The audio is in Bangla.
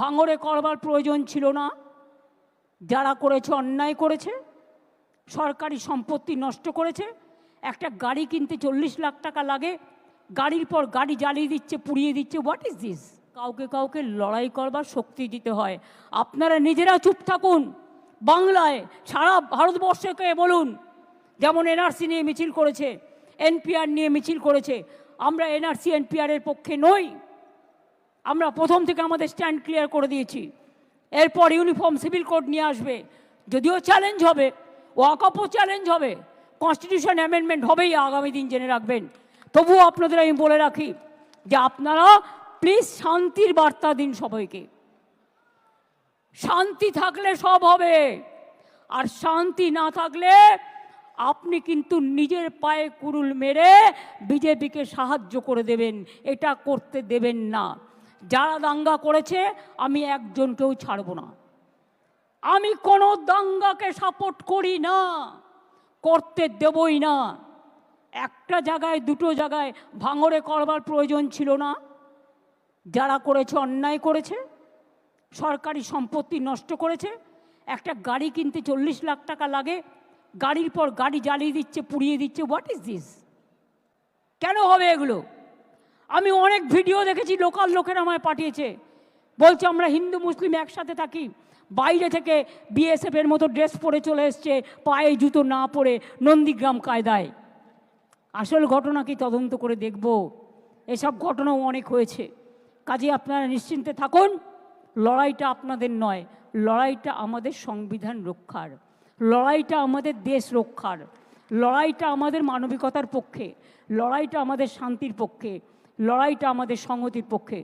ভাঙড়ে করবার প্রয়োজন ছিল না। যারা করেছে, অন্যায় করেছে, সরকারি সম্পত্তি নষ্ট করেছে, একটা গাড়ি কিনতে চল্লিশ লাখ টাকা লাগে, গাড়ির পর গাড়ি জ্বালিয়ে দিচ্ছে, পুড়িয়ে দিচ্ছে হোয়াট ইজ দিস কাউকে কাউকে লড়াই করবার শক্তি দিতে হয়। আপনারা নিজেরা চুপ থাকুন। বাংলায় সারা ভারতবর্ষকে বলুন, যেমন এনআরসি নিয়ে মিছিল করেছে এনপিআর নিয়ে মিছিল করেছে, আমরা এনআরসি এনপিআরের পক্ষে নই। আমরা প্রথম থেকে আমাদের স্ট্যান্ড ক্লিয়ার করে দিয়েছি। এরপর ইউনিফর্ম সিভিল কোড নিয়ে আসবে। যদিও চ্যালেঞ্জ হবে ওয়াকআপও চ্যালেঞ্জ হবে কনস্টিটিউশন অ্যামেন্ডমেন্ট হবেই আগামী দিন জেনে রাখবেন। তবুও আপনাদের আমি বলে রাখি যে আপনারা প্লিজ শান্তির বার্তা দিন সবাইকে। শান্তি থাকলে সব হবে, আর শান্তি না থাকলে আপনি কিন্তু নিজের পায়ে কুরুল মেরে বিজেপিকে সাহায্য করে দেবেন, এটা করতে দেবেন না। যারা দাঙ্গা করেছে, আমি একজনকেও ছাড়ব না। আমি কোনো দাঙ্গাকে সাপোর্ট করি না, করতে দেবই না। একটা জায়গায়, দুটো জায়গায় ভাঙড়ে করবার প্রয়োজন ছিল না। যারা করেছে, অন্যায় করেছে, সরকারি সম্পত্তি নষ্ট করেছে। একটা গাড়ি কিনতে চল্লিশ লাখ টাকা লাগে, গাড়ির পর গাড়ি জ্বালিয়ে দিচ্ছে, পুড়িয়ে দিচ্ছে হোয়াট ইজ দিস কেন হবে এগুলো? আমি অনেক ভিডিও দেখেছি, লোকাল লোকেরা আমায় পাঠিয়েছে। বলছে, আমরা হিন্দু, মুসলিম একসাথে থাকি। বাইরে থেকে বিএসএফ এর মতো ড্রেস পরে চলে এসছে, পায়ে জুতো না পরে নন্দীগ্রাম কায়দায়। আসল ঘটনা কি তদন্ত করে দেখব। এসব ঘটনাও অনেক হয়েছে। কাজে আপনারা নিশ্চিন্তে থাকুন। লড়াইটা আপনাদের নয়, লড়াইটা আমাদের সংবিধান রক্ষার। লড়াইটা আমাদের দেশ রক্ষার। লড়াইটা আমাদের মানবিকতার পক্ষে। লড়াইটা আমাদের শান্তির পক্ষে। লড়াইটা আমাদের সংহতির পক্ষে।